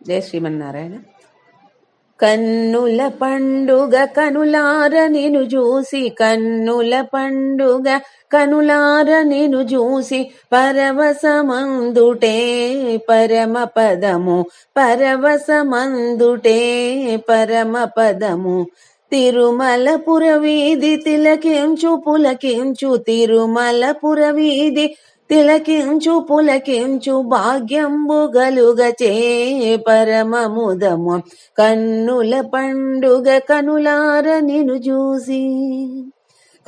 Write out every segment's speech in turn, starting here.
జయ శ్రీమన్నారాయణ. కన్నుల పండుగ కనులార నేను చూసి కన్నుల పండుగ కనులార నేను చూసి పరవశమందుటే పరమ పదము పరవశమందుటే పరమ పదము తిరుమల పురవీధి తిలకించు పులకించు తిరుమల పురవీధి తిలకించు పులకించు భాగ్యంబు గలుగచే పరమముదము. కన్నుల పండుగ కనులార నిను చూసి.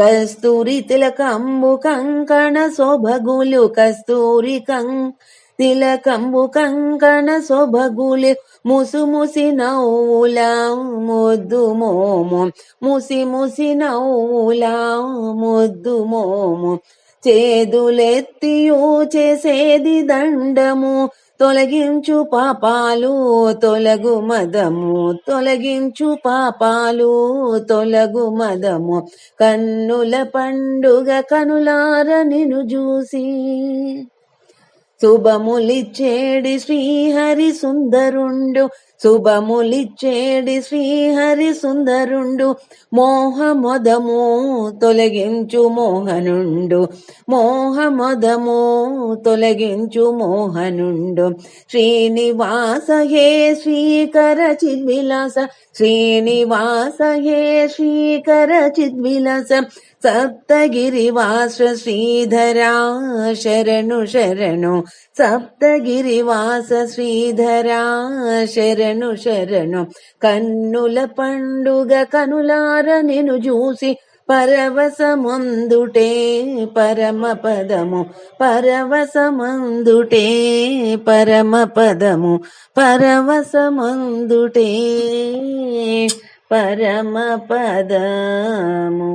కస్తూరి తిలకంబు కంకణ శోభగులు కస్తూరి కం తిలకంబు కంకణ శోభగులు ముసు ముసి నవ్వులా ముద్దు మోము. ముసి ముసి నవ్వులా ముద్దు మోము. చేదులెత్తియు చేసేది దండము తొలగించు పాపాలు తొలగు మదము తొలగించు పాపాలు తొలగు మదము. కన్నుల పండుగ కనులార నిను చూసి. శుభములిచ్చేడి శ్రీహరి సుందరుండు శుభములిచ్చేడి శ్రీహరి సుందరుండు మోహమొదము తొలగించు మోహనుండు మోహమొదము తొలగించు మోహనుండు. శ్రీనివాస హే శ్రీకర చిద్విలాస శ్రీనివాస హే శ్రీకర చిద్విలాస సప్తగిరివాస శ్రీధరా శరణు శరణు సప్తగిరివాస శ్రీధరా శరణు శరణు శరణు. కన్నుల పండుగ కనులార నిను చూసి పరవశమందుటే పరమ పదము పరవశమందుటే పరమ పదము పరవశమందుటే పరమ పదము